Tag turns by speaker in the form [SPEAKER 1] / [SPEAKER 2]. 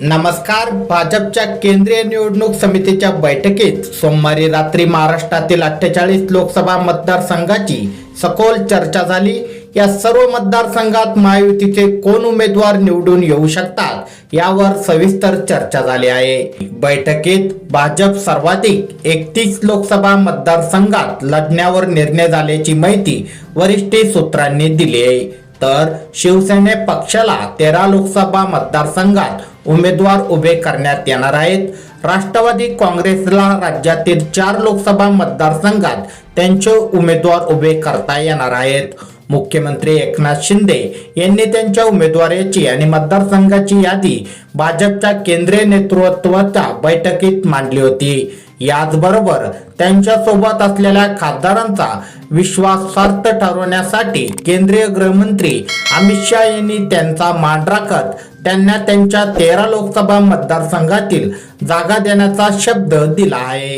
[SPEAKER 1] नमस्कार. भाजपच्या केंद्रीय निवडणूक समितीच्या बैठकीत सोमवारी रात्री महाराष्ट्रातील अठ्ठेचाळीस लोकसभा मतदारसंघाची सखोल चर्चा झाली. या सर्व मतदारसंघात महायुतीचे कोण उमेदवार निवडून येऊ शकतात यावर सविस्तर चर्चा झाली आहे. बैठकीत भाजप सर्वाधिक एकतीस लोकसभा मतदारसंघात लढण्यावर निर्णय झाल्याची माहिती वरिष्ठ सूत्रांनी दिली आहे. तर शिवसेने पक्षाला तेरा लोकसभा मतदारसंघात उमेदवार उभे करण्यात येणार आहेत. राष्ट्रवादी काँग्रेसला राज्यातील चार लोकसभा मतदारसंघात त्यांचे उमेदवार उभे करता येणार आहेत. मुख्यमंत्री एकनाथ शिंदे यांनी त्यांच्या उमेदवाराची आणि मतदारसंघाची यादी भाजपच्या केंद्रीय नेतृत्वाच्या बैठकीत मांडली होती. याचबरोबर त्यांच्यासोबत असलेल्या खासदारांचा विश्वासार्थ ठरवण्यासाठी केंद्रीय गृहमंत्री अमित शहा यांनी त्यांचा मान राखत त्यांना त्यांच्या तेरा लोकसभा मतदारसंघातील जागा देण्याचा शब्द दिला आहे.